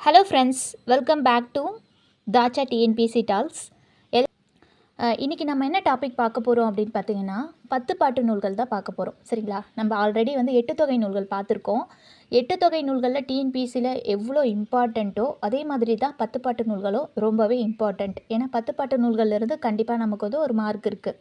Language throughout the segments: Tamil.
Hello friends welcome back to தாச்சா TNPSC டால்ஸ் எல் இன்றைக்கி நம்ம என்ன டாபிக் பார்க்க போகிறோம் அப்படின்னு பார்த்தீங்கன்னா பத்து பாட்டு நூல்கள் தான் பார்க்க போகிறோம் சரிங்களா? நம்ம ஆல்ரெடி வந்து எட்டு தொகை நூல்கள் பார்த்துருக்கோம். எட்டு தொகை நூல்களில் டிஎன்பிசியில் எவ்வளோ இம்பார்ட்டண்ட்டோ அதே மாதிரி தான் பத்து பாட்டு நூல்களும் ரொம்பவே இம்பார்ட்டண்ட் ஏன்னா பத்து பாட்டு நூல்கள்லேருந்து கண்டிப்பாக நமக்கு வந்து ஒரு மார்க் இருக்குது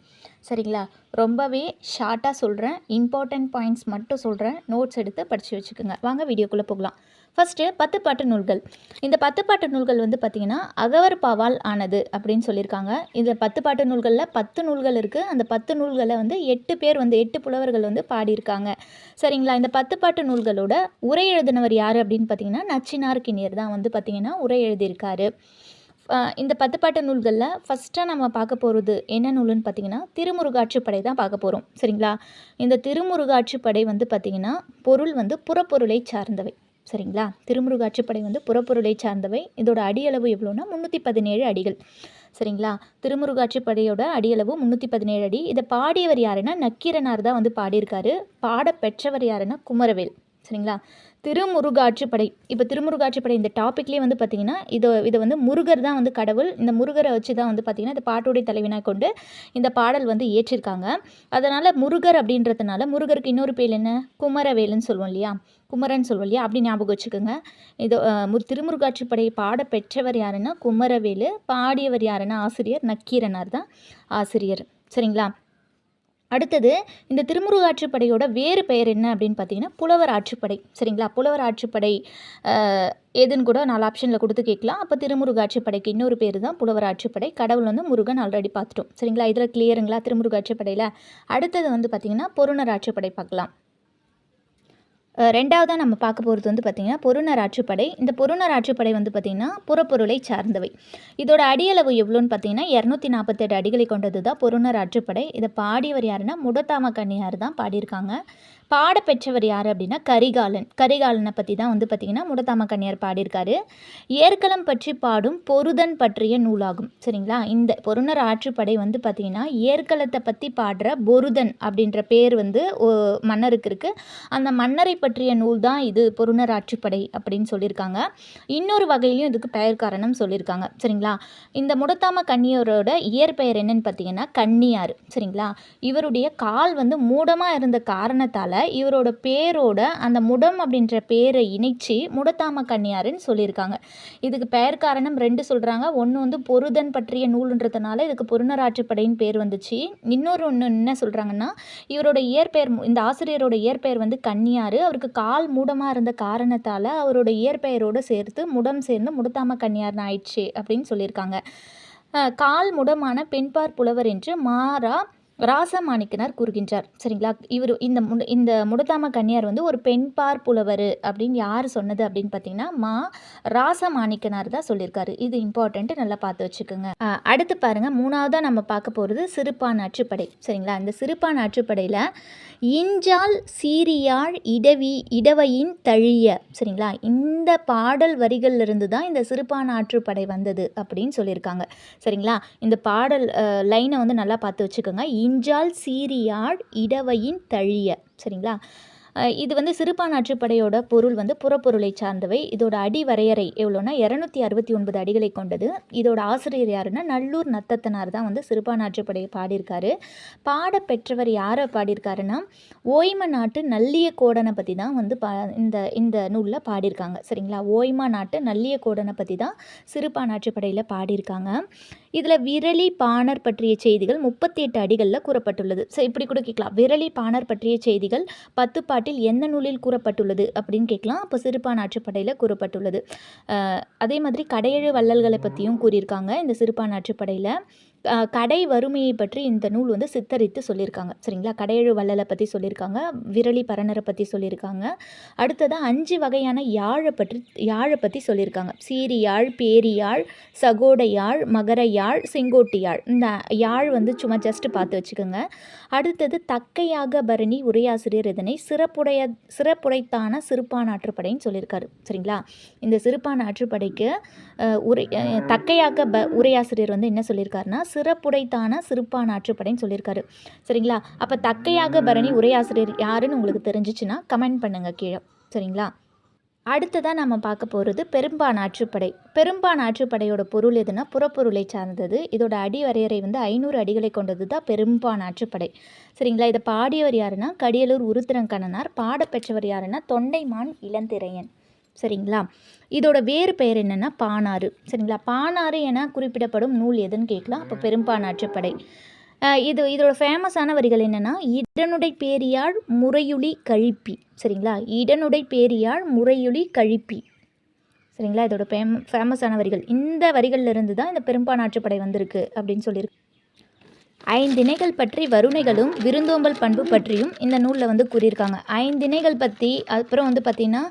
சரிங்களா? ரொம்பவே ஷார்ட்டாக சொல்கிறேன் இம்பார்ட்டண்ட் பாயிண்ட்ஸ் மட்டும் சொல்கிறேன் நோட்ஸ் எடுத்து படித்து வச்சுக்கோங்க. வாங்க வீடியோக்குள்ளே போகலாம். ஃபஸ்ட்டு பத்து பாட்டு நூல்கள். இந்த பத்து பாட்டு நூல்கள் வந்து பார்த்திங்கன்னா அகவர் பாவால் ஆனது அப்படின்னு சொல்லியிருக்காங்க. இந்த பத்து பாட்டு நூல்களில் பத்து நூல்கள் இருக்குது அந்த பத்து நூல்களை வந்து எட்டு பேர் வந்து எட்டு புலவர்கள் வந்து பாடியிருக்காங்க. சரிங்களா? இந்த பத்து பாட்டு நூல்களோட உரை எழுதினவர் யார் அப்படின்னு பார்த்தீங்கன்னா நச்சினார் கிணியர் தான் வந்து பார்த்திங்கன்னா உரை எழுதியிருக்காரு. இந்த பத்து பாட்டு நூல்களில் ஃபஸ்ட்டாக நம்ம பார்க்க போகிறது என்ன நூலுன்னு பார்த்தீங்கன்னா திருமுருகாற்றுப்படை தான் பார்க்க போகிறோம் சரிங்களா? இந்த திருமுருகாற்றுப்படை வந்து பார்த்திங்கன்னா பொருள் வந்து புறப்பொருளை சார்ந்தவை. சரிங்களா? திருமுருகாட்சிப்படை வந்து புறப்பொருளை சார்ந்தவை. இதோட அடியளவு எவ்வளோன்னா முந்நூற்றி பதினேழு அடிகள். சரிங்களா? திருமுருகாட்சிப்படையோட அடியளவு முந்நூற்றி பதினேழு அடி. இதை பாடியவர் யாருன்னா நக்கீரனார் தான் வந்து பாடியிருக்காரு. பாட பெற்றவர் யாருன்னா குமரவேல். சரிங்களா? திருமுருகாட்சிப்படை இப்போ திருமுருகாட்சிப்படை இந்த டாப்பிக்லேயே வந்து பார்த்தீங்கன்னா இதை இதை வந்து முருகர் தான் வந்து கடவுள். இந்த முருகரை வச்சு தான் வந்து பார்த்திங்கன்னா இந்த பாட்டுடைய தலைவனாக கொண்டு இந்த பாடல் வந்து இயற்றிருக்காங்க. அதனால் முருகர் அப்படின்றதுனால முருகருக்கு இன்னொரு பேர் என்ன? குமரவேலுன்னு சொல்லுவோம் இல்லையா? குமரன் சொல்லுவோம் இல்லையா அப்படி ஞாபகம் வச்சுக்கோங்க. இது திருமுருகாட்சிப்படையை பாட பெற்றவர் யாருன்னா குமரவேலு பாடியவர் யாருன்னா ஆசிரியர் நக்கீரனார் தான் ஆசிரியர். சரிங்களா? அடுத்தது இந்த திருமுருகாற்றுப்படையோட வேறு பெயர் என்ன அப்படின்னு பார்த்தீங்கன்னா புலவர் ஆற்றுப்படை. சரிங்களா? புலவர் ஆற்றுப்படை எதுன்னு கூட நாலு ஆப்ஷனில் கொடுத்து கேட்கலாம். அப்போ திருமுருகாட்சிப்படைக்கு இன்னொரு பேர் தான் புலவர் ஆட்சிப்படை கடவுள் வந்து முருகன் ஆல்ரெடி பார்த்துட்டோம். சரிங்களா? இதில் கிளியருங்களா திருமுருகாட்சிப்படையில் அடுத்தது வந்து பார்த்திங்கன்னா பொருணர் ஆட்சிப்படை பார்க்கலாம். ரெண்டாவதாக நம்ம பார்க்க போகிறது வந்து பார்த்திங்கன்னா பொருணர் ஆற்றுப்படை. இந்த பொருணர் ஆற்றுப்படை வந்து பார்த்திங்கன்னா புறப்பொருளை சார்ந்தவை. இதோட அடியளவு எவ்வளோன்னு பார்த்தீங்கன்னா இரநூத்தி நாற்பத்தெட்டு அடிகளை கொண்டது தான் பொருணர் ஆற்றுப்படை. இதை பாடியவர் யாருன்னா முடத்தாம கன்னியார் தான் பாடியிருக்காங்க. பாட பெற்றவர் யார் அப்படின்னா கரிகாலன். கரிகாலனை பற்றி தான் வந்து பார்த்திங்கன்னா முடத்தாம கன்னியார் பாடியிருக்காரு. ஏற்களம் பற்றி பாடும் பொருதன் பற்றிய நூலாகும். சரிங்களா? இந்த பொருணர் ஆற்றுப்படை வந்து பார்த்திங்கன்னா ஏற்களத்தை பற்றி பாடுற பொருதன் அப்படின்ற பேர் வந்து ஓ- மன்னருக்கு இருக்குது அந்த மன்னரை பற்றிய நூல் தான் இது பொருணர் ஆற்றுப்படை அப்படின்னு சொல்லியிருக்காங்க. இன்னொரு வகையிலையும் இதுக்கு பெயர் காரணம் சொல்லியிருக்காங்க. சரிங்களா? இந்த முடத்தாம கன்னியரோட இயற்பெயர் என்னன்னு பார்த்தீங்கன்னா கன்னியார் சரிங்களா? இவருடைய கால் வந்து மூடமாக இருந்த காரணத்தால் இவரோட பேரோட அந்த முடம் அப்படின்ற பேரை இணைச்சி முடத்தாம கன்னியாருன்னு சொல்லியிருக்காங்க. இதுக்கு பெயர் காரணம் ரெண்டு சொல்கிறாங்க ஒன்று வந்து பொருதன் பற்றிய நூலுன்றதுனால இதுக்கு பொருணராற்றுப்படைன்னு பேர் வந்துச்சு. இன்னொரு ஒன்று என்ன சொல்கிறாங்கன்னா இவரோட இயற்பெயர் இந்த ஆசிரியரோட இயற்பெயர் வந்து கன்னியார். அவருக்கு கால் மூடமாக இருந்த காரணத்தால் அவரோட இயற்பெயரோடு சேர்த்து முடம் சேர்ந்து முடத்தாம கன்னியார்னு ஆயிடுச்சு அப்படின்னு சொல்லியிருக்காங்க. கால் முடமான பெண்பார் புலவர் என்று மாறா ராசமாணிக்கனார் கூறுகின்றார். சரிங்களா? இவர் இந்த முட இந்த முடத்தாம கன்னியார் வந்து ஒரு பெண்பார் புலவர் அப்படின்னு யார் சொன்னது அப்படின்னு பார்த்தீங்கன்னா மா ராசமாணிக்கனார் தான் சொல்லியிருக்காரு. இது இம்பார்ட்டண்ட்டு நல்லா பார்த்து வச்சுக்கோங்க. அடுத்து பாருங்கள் மூணாவதாக நம்ம பார்க்க போகிறது சிறுபான் ஆற்றுப்படை. சரிங்களா? இந்த சிறுபான் ஆற்றுப்படையில் இஞ்சால் சீரியாழ் இடவி இடவையின் தழிய. சரிங்களா? இந்த பாடல் வரிகள்லேருந்து தான் இந்த சிறுபான் ஆற்றுப்படை வந்தது அப்படின்னு சொல்லியிருக்காங்க. சரிங்களா? இந்த பாடல் லைனை வந்து நல்லா பார்த்து வச்சுக்கோங்க. இன்றால் சீரியாழ் இடவையின் தழிய. சரிங்களா? இது வந்து சிறுபான் ஆற்றுப்படையோட பொருள் வந்து புறப்பொருளை சார்ந்தவை. இதோட அடி வரையறை எவ்வளோன்னா இரநூத்தி அறுபத்தி ஒன்பது அடிகளை கொண்டது. இதோட ஆசிரியர் யாருன்னா நல்லூர் நத்தத்தனார் தான் வந்து சிறுபான் ஆற்றுப்படையை பாடியிருக்காரு. பாட பெற்றவர் யாரை பாடியிருக்காருன்னா ஓய்ம நாட்டு நல்லிய கோடனை பற்றி தான் வந்து பா இந்த இந்த நூலில் பாடியிருக்காங்க. சரிங்களா? ஓய்மா நாட்டு நல்லிய கோடனை பற்றி தான் சிறுபான் ஆற்றுப்படையில் பாடியிருக்காங்க. இதில் விரலி பாணர் பற்றிய செய்திகள் முப்பத்தி எட்டு அடிகளில் கூறப்பட்டுள்ளது. ஸோ இப்படி கூட கேட்கலாம். விரலி பாணர் பற்றிய செய்திகள் பத்து பாட்டில் எந்த நூலில் கூறப்பட்டுள்ளது அப்படின்னு கேட்கலாம். அப்போ சிறுபான் ஆற்றுப்படையில் கூறப்பட்டுள்ளது. அதே மாதிரி கடையெழு வள்ளல்களை பற்றியும் கூறியிருக்காங்க. இந்த சிறுபான் ஆற்றுப்படையில் கடை வறுமையை பற்றி இந்த நூல் வந்து சித்தரித்து சொல்லியிருக்காங்க. சரிங்களா? கடையழு வள்ளலை பற்றி சொல்லியிருக்காங்க விரலி பரணரை பற்றி சொல்லியிருக்காங்க. அடுத்ததாக அஞ்சு வகையான யாழை பற்றி யாழை பற்றி சொல்லியிருக்காங்க. சீரி யாழ் பேரி சகோட யாழ் மகர யாழ் செங்கோட்டி யாழ் இந்த யாழ் வந்து சும்மா ஜஸ்ட் பார்த்து வச்சுக்கோங்க. அடுத்தது தக்கையாக பரணி உரையாசிரியர் இதனை சிறப்புடைய சிறப்புடைத்தான சிறுபான் ஆற்றுப்படைன்னு சொல்லியிருக்காரு. சரிங்களா? இந்த சிறுபான் ஆற்றுப்படைக்கு உரை தக்கையாக ப உரையாசிரியர் வந்து என்ன சொல்லியிருக்காருன்னா சிறப்புடைத்தான சிறுபான் ஆற்றுப்படைன்னு சொல்லியிருக்காரு. சரிங்களா? அப்போ தக்கையாக பரணி உரையாசிரியர் யாருன்னு உங்களுக்கு தெரிஞ்சிச்சுன்னா கமெண்ட் பண்ணுங்கள் கீழே. சரிங்களா? அடுத்ததாக நம்ம பார்க்க போகிறது பெரும்பான் ஆற்றுப்படை. பெரும்பான் ஆற்றுப்படையோட பொருள் எதுனா புறப்பொருளை சார்ந்தது. இதோட அடி வரையறை வந்து ஐநூறு அடிகளை கொண்டது தான் பெரும்பான் ஆற்றுப்படை. சரிங்களா? இதை பாடியவர் யாருன்னா? கடியலூர் உருத்திரங்கண்ணனார். பாடப்பெற்றவர் யாருன்னா? தொண்டைமான் இளந்திரையன். சரிங்களா? இதோட வேறு பெயர் என்னென்னா பானாறு. சரிங்களா? பானாறு என குறிப்பிடப்படும் நூல் எதுன்னு கேட்கலாம். அப்போ பெரும்பானாற்றுப்படை இது இதோட ஃபேமஸான வரிகள் என்னென்னா இடனுடை பேரியாழ் முறையுளி கழிப்பி. சரிங்களா? இடனுடை பேரியாழ் முறையுளி கழிப்பி. சரிங்களா? இதோட ஃபேம் ஃபேமஸான வரிகள். இந்த வரிகளிலிருந்து தான் இந்த பெரும்பானாற்றுப்படை வந்திருக்கு அப்படின்னு சொல்லியிருக்கு ஐந்திணைகள் பற்றி வருணைகளும் விருந்தோம்பல் பண்பு பற்றியும் இந்த நூலில் வந்து கூறியிருக்காங்க. ஐந்திணைகள் பற்றி அப்புறம் வந்து பார்த்திங்கன்னா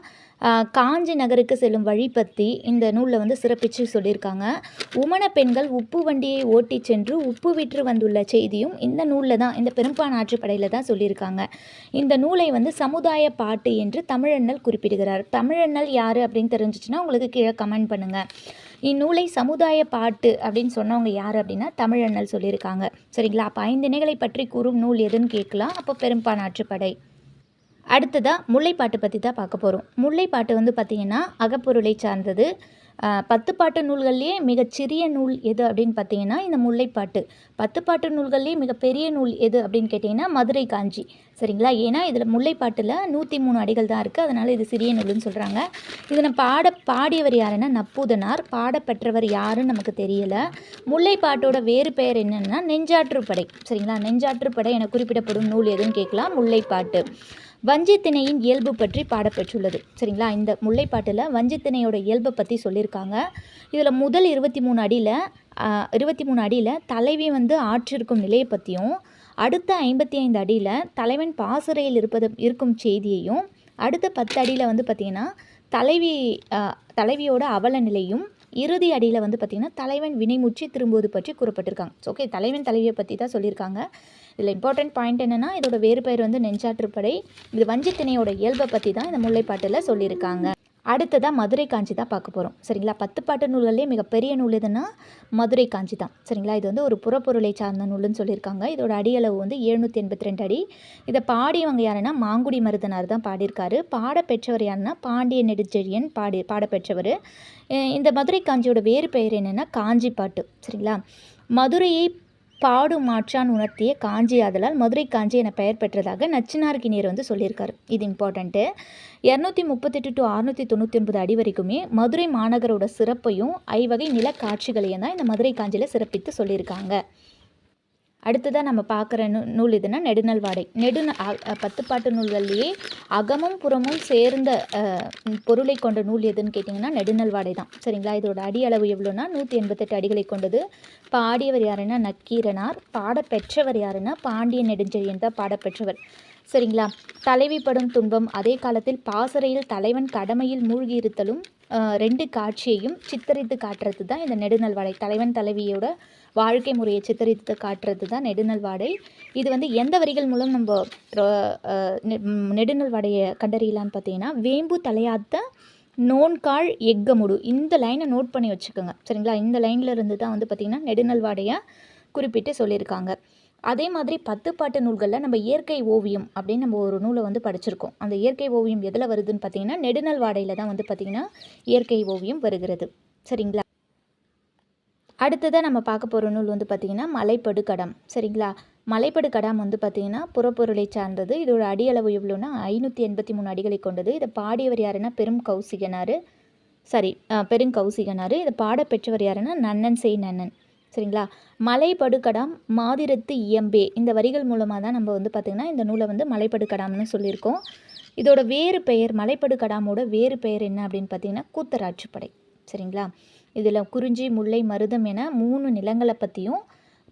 காஞ்சி நகருக்கு செல்லும் வழி பற்றி இந்த நூலில் வந்து சிறப்பித்து சொல்லியிருக்காங்க. உமன பெண்கள் உப்பு வண்டியை ஓட்டிச் சென்று உப்பு விற்று வந்துள்ள செய்தியும் இந்த நூலில் தான் இந்த பெரும்பான் ஆற்றுப்படையில் தான் சொல்லியிருக்காங்க. இந்த நூலை வந்து சமுதாய பாட்டு என்று தமிழண்ணல் குறிப்பிடுகிறார். தமிழண்ணல் யார் அப்படின்னு தெரிஞ்சிச்சுன்னா உங்களுக்கு கீழே கமெண்ட் பண்ணுங்கள் இந்நூலை சமுதாய பாட்டு அப்படின்னு சொன்னவங்க யார் அப்படின்னா தமிழண்ணல் சொல்லியிருக்காங்க. சரிங்களா? அப்போ ஐந்திணைகளை பற்றி கூறும் நூல் எதுன்னு கேட்கலாம். அப்போ பெரும்பான் ஆற்றுப்படை அடுத்ததாக முல்லைப்பாட்டு பற்றி தான் பார்க்க போகிறோம் முல்லைப்பாட்டு வந்து பார்த்திங்கன்னா அகப்பொருளை சார்ந்தது. பத்துப்பாட்டு பத்து பாட்டு நூல்கள்லேயே மிகச்சிறிய நூல் எது அப்படின்னு பார்த்தீங்கன்னா இந்த முல்லைப்பாட்டு. பத்து பாட்டு நூல்கள்லேயே மிகப்பெரிய நூல் எது அப்படின்னு கேட்டிங்கன்னா மதுரை காஞ்சி. சரிங்களா? ஏன்னா இதில் முல்லைப்பாட்டில் நூற்றி மூணு அடிகள் தான் இருக்குது அதனால் இது சிறிய நூல்னு சொல்கிறாங்க இதனை பாட பாடியவர் யாருன்னா நப்பூதனார். பாடப்பெற்றவர் யாருன்னு நமக்கு தெரியலை. முல்லைப்பாட்டோட வேறு பெயர் என்னென்னா நெஞ்சாற்றுப்படை. சரிங்களா? நெஞ்சாற்றுப்படை என குறிப்பிடப்படும் நூல் எதுன்னு கேட்கலாம். முல்லைப்பாட்டு. வஞ்சித்திணையின் இயல்பு பற்றி பாடப்பெற்றுள்ளது. சரிங்களா? இந்த முல்லைப்பாட்டில் வஞ்சித்திணையோட இயல்பை பற்றி சொல்லியிருக்காங்க. இதில் முதல் இருபத்தி மூணு அடியில் இருபத்தி மூணு அடியில் தலைவி வந்து ஆற்றிருக்கும் நிலையை பற்றியும் அடுத்த ஐம்பத்தி ஐந்து அடியில் தலைவன் பாசறையில் இருப்பது இருக்கும் செய்தியையும் அடுத்த பத்து அடியில் வந்து பார்த்திங்கன்னா தலைவி தலைவியோட அவல நிலையும் இறுதி அடியில் வந்து பார்த்திங்கன்னா தலைவன் வினைமுற்றி திரும்புவது பற்றி கூறப்பட்டிருக்காங்க. ஓகே தலைவன் தலைவியை பற்றி தான் சொல்லியிருக்காங்க. இதில் இம்பார்ட்டன்ட் பாயிண்ட் என்னென்னா இதோட வேறு பெயர் வந்து நெஞ்சாற்றுப்படை. இது வஞ்சித்திணையோட இயல்பை பற்றி தான் இந்த முல்லைப்பாட்டில் சொல்லியிருக்காங்க. அடுத்ததாக மதுரை காஞ்சி தான் பார்க்க போகிறோம் சரிங்களா? பத்து பாட்டு நூல்கள்லேயே மிகப்பெரிய நூல் எதுன்னா மதுரை காஞ்சி தான். சரிங்களா? இது வந்து ஒரு புறப்பொருளை சார்ந்த நூல்னு சொல்லியிருக்காங்க. இதோட அடியளவு வந்து எழுநூற்றி எண்பத்தி ரெண்டு அடி. இதை பாடியவங்க யாருன்னா மாங்குடி மருதனார் தான் பாடியிருக்காரு. பாடப்பெற்றவர் யாருன்னா பாண்டிய நெடுஞ்செழியன் பாடி பாடப்பெற்றவர் இந்த மதுரை காஞ்சியோட வேறு பெயர் என்னென்னா காஞ்சி பாட்டு. சரிங்களா? மதுரையை பாடும் மாற்றான் உணர்த்திய காஞ்சி ஆதலால் மதுரை காஞ்சி என பெயர் பெற்றதாக நச்சினார்கினியர் வந்து சொல்லியிருக்காரு. இது இம்பார்ட்டண்ட்டு இரநூத்தி முப்பத்தெட்டு டு அறுநூற்றி தொண்ணூற்றி ஒன்பது அடி வரைக்குமே மதுரை மாநகரோட சிறப்பையும் ஐவகை நிலக்காட்சிகளையும் தான் இந்த மதுரை காஞ்சியில் சிறப்பித்து சொல்லியிருக்காங்க. அடுத்ததாக நம்ம பார்க்குற நூ நூல் இதுனா நெடுநல் வாடை. நெடுந நூல்கள்லேயே அகமும் புறமும் சேர்ந்த பொருளை கொண்ட நூல் எதுன்னு கேட்டிங்கன்னா நெடுநல் வாடை தான். சரிங்களா? இதோட அடி அளவு எவ்வளோனா நூற்றி எண்பத்தெட்டு அடிகளை கொண்டது. பாடியவர் யாருன்னா நக்கீரனார். பாடப்பெற்றவர் யாருன்னா பாண்டிய நெடுஞ்செழியன் தான் பாடப்பெற்றவர். சரிங்களா? தலைவி படும் துன்பம் அதே காலத்தில் பாசறையில் தலைவன் கடமையில் மூழ்கியிருத்தலும் இருத்தலும் ரெண்டு காட்சியையும் சித்தரித்து காட்டுறது தான் இந்த நெடுநல் வாடை தலைவன் தலைவியோட வாழ்க்கை முறையை சித்தரித்து காட்டுறது தான் நெடுநல் வாடை இது வந்து எந்த வரிகள் மூலம் நம்ம நெடுநல்வாடையை நெடுநல் வாடையை கண்டறியலான்னு பார்த்தீங்கன்னா வேம்பு தலையாத்த நோன்கால் எக்கமுடு. இந்த லைனை நோட் பண்ணி வச்சுக்கோங்க. சரிங்களா? இந்த லைனில் இருந்து தான் வந்து பார்த்திங்கன்னா நெடுநல் வாடையை குறிப்பிட்டு சொல்லியிருக்காங்க. அதே மாதிரி பத்து பாட்டு நூல்களில் நம்ம இயற்கை ஓவியம் அப்படின்னு நம்ம ஒரு நூலை வந்து படிச்சிருக்கோம். அந்த இயற்கை ஓவியம் எதில் வருதுன்னு பார்த்தீங்கன்னா நெடுநல் வாடையில் தான் வந்து பார்த்திங்கன்னா இயற்கை ஓவியம் வருகிறது. சரிங்களா? அடுத்ததாக நம்ம பார்க்க போகிற நூல் வந்து பார்த்திங்கன்னா மலைப்படு கடம் சரிங்களா? மலைப்படு கடாம் வந்து பார்த்திங்கன்னா புறப்பொருளை சார்ந்தது. இதோட அடியளவு எவ்வளோன்னா ஐநூற்றி எண்பத்தி மூணு அடிகளை கொண்டது. இதை பாடியவர் யாருன்னா பெரும் கௌசிகனார். சாரி பெருங்கௌசிகனார். இதை பாடப்பெற்றவர் யாருன்னா நன்னன் செய் நன்னன். சரிங்களா? மலைப்படுகடாம் மாதிரத்து இயம்பே. இந்த வரிகள் மூலமாக தான் நம்ம வந்து பார்த்திங்கன்னா இந்த நூலை வந்து மலைப்படுகடாம்னு சொல்லியிருக்கோம். இதோட வேறு பெயர் மலைப்படுகடாமோட வேறு பெயர் என்ன அப்படின்னு பார்த்தீங்கன்னா கூத்தராட்சிப்படை சரிங்களா? இதில் குறிஞ்சி முல்லை மருதம் என மூணு நிலங்களை பற்றியும்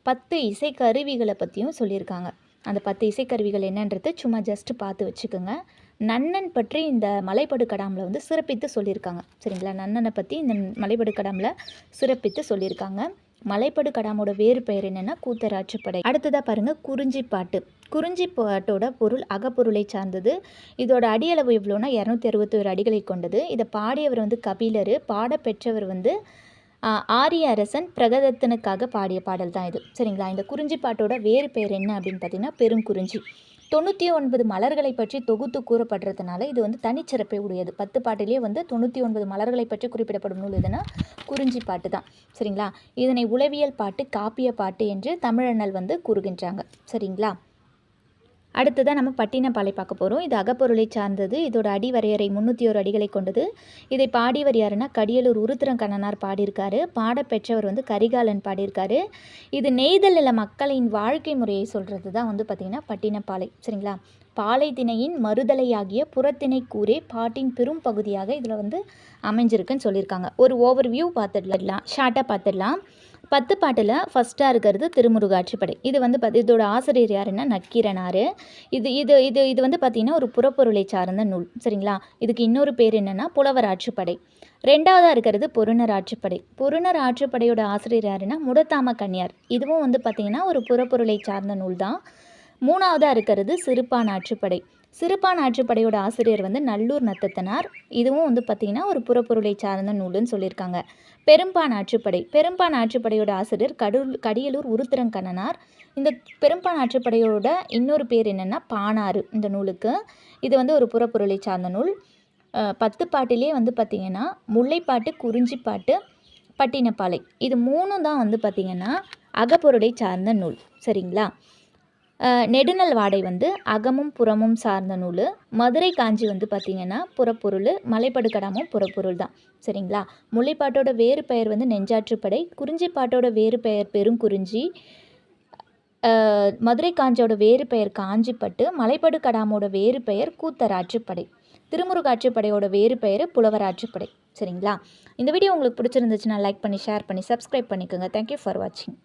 பத்து இசைக்கருவிகளை பற்றியும் சொல்லியிருக்காங்க. அந்த பத்து இசைக்கருவிகள் என்னன்றது சும்மா ஜஸ்ட் பார்த்து வச்சுக்கோங்க. நன்னன் பற்றி இந்த மலைப்படுகடாமில் வந்து சிறப்பித்து சொல்லியிருக்காங்க. சரிங்களா? நன்னனை பற்றி இந்த மலைப்படு கடாமில் சிறப்பித்து சொல்லியிருக்காங்க. மலைப்படு கடாமோட வேறு பெயர் என்னென்னா கூத்தராட்சிப்படை அடுத்ததாக பாருங்கள் குறிஞ்சி பாட்டு. குறிஞ்சி பாட்டோட பொருள் அகப்பொருளை சார்ந்தது. இதோட அடியளவு எவ்வளோனா இரநூத்தி அறுபத்தோரு அடிகளை கொண்டது. இதை பாடியவர் வந்து கபிலர். பாடப்பெற்றவர் வந்து ஆரிய அரசன் பிரகதத்தனுக்காக பாடிய பாடல் தான் இது. சரிங்களா? இந்த குறிஞ்சி பாட்டோட வேறு பெயர் என்ன அப்படின்னு பார்த்தீங்கன்னா பெருங்குறிஞ்சி. தொண்ணூற்றி ஒன்பது மலர்களை பற்றி தொகுத்து கூறப்படுறதுனால இது வந்து தனிச்சிறப்பை உடையது. பத்து பாட்டிலே வந்து தொண்ணூற்றி ஒன்பது மலர்களை பற்றி குறிப்பிடப்படும் நூல் எதுனா குறிஞ்சி பாட்டு தான். சரிங்களா? இதனை உளவியல் பாட்டு காப்பிய பாட்டு என்று தமிழனல் வந்து கூறுகின்றாங்க. சரிங்களா? அடுத்ததாக நம்ம பட்டினப்பாலை பார்க்க போகிறோம் இது அகப்பொருளை சார்ந்தது. இதோட அடி வரையறை முந்நூற்றி ஒரு அடிகளை கொண்டது. இதை பாடியவர் யாருன்னா கடியலூர் உருத்திரங்கண்ணனார் பாடியிருக்காரு. பாடப்பெற்றவர் வந்து கரிகாலன் பாடியிருக்காரு. இது நெய்தல் நில மக்களின் வாழ்க்கை முறையை சொல்கிறது தான் வந்து பார்த்திங்கன்னா பட்டினப்பாலை. சரிங்களா? பாலை திணையின் மறுதலையாகிய புறத்திணை கூரே பாட்டின் பெரும் பகுதியாக இதில் வந்து அமைஞ்சிருக்குன்னு சொல்லியிருக்காங்க. ஒரு ஓவர் வியூ பார்த்துடலாம் ஷார்ட்டாக பார்த்துடலாம். பத்து பாட்டில் ஃபஸ்ட்டாக இருக்கிறது திருமுருகாட்சிப்படை இது வந்து பார்த்து இதோட ஆசிரியர் யாருன்னா நக்கீரனார் இது இது இது இது வந்து பார்த்திங்கன்னா ஒரு புறப்பொருளை சார்ந்த நூல் சரிங்களா? இதுக்கு இன்னொரு பேர் என்னென்னா புலவர் ஆற்றுப்படை ரெண்டாவதாக இருக்கிறது பொருணர் ஆற்றுப்படை பொருணர் ஆட்சிப்படையோட ஆசிரியர் யாருன்னா முடத்தாம கன்னியார். இதுவும் வந்து பார்த்திங்கன்னா ஒரு புறப்பொருளை சார்ந்த நூல் தான். மூணாவதாக இருக்கிறது சிறுபான் ஆற்றுப்படை சிறுபான் ஆற்றுப்படையோட ஆசிரியர் வந்து நல்லூர் நத்தத்தனார். இதுவும் வந்து பார்த்திங்கன்னா ஒரு புறப்பொருளை சார்ந்த நூலுன்னு சொல்லியிருக்காங்க. பெரும்பான் ஆற்றுப்படை பெரும்பான் ஆற்றுப்படையோட ஆசிரியர் கடூர் கடியலூர் உருத்திரங்கண்ணனார். இந்த பெரும்பான் ஆற்றுப்படையோட இன்னொரு பேர் என்னென்னா பானாறு இந்த நூலுக்கு. இது வந்து ஒரு புறப்பொருளை சார்ந்த நூல். பத்து பாட்டிலே வந்து பார்த்திங்கன்னா முல்லைப்பாட்டு குறிஞ்சிப்பாட்டு பட்டினப்பாலை. இது மூணும் தான் வந்து பார்த்திங்கன்னா அகப்பொருளை சார்ந்த நூல். சரிங்களா? நெடுநல் வாடை வந்து அகமும் புறமும் சார்ந்த நூல். மதுரை காஞ்சி வந்து பார்த்திங்கன்னா புறப்பொருள் மலைப்படுக்கடாமும் புறப்பொருள் தான். சரிங்களா? முல்லைப்பாட்டோட வேறு பெயர் வந்து நெஞ்சாற்றுப்படை குறிஞ்சிப்பாட்டோட வேறு பெயர் பெருங்குறிஞ்சி மதுரை காஞ்சியோட வேறு பெயர் காஞ்சிப்பட்டு மலைப்படுக்கடாமோட வேறு பெயர் கூத்தராற்றுப்படை திருமுருகாற்றுப்படையோட வேறு பெயர் புலவராற்றுப்படை சரிங்களா? இந்த வீடியோ உங்களுக்கு பிடிச்சிருந்துச்சுன்னா லைக் பண்ணி ஷேர் பண்ணி சப்ஸ்கிரைப் பண்ணிக்கோங்க. தேங்க்யூ ஃபார் வாட்சிங்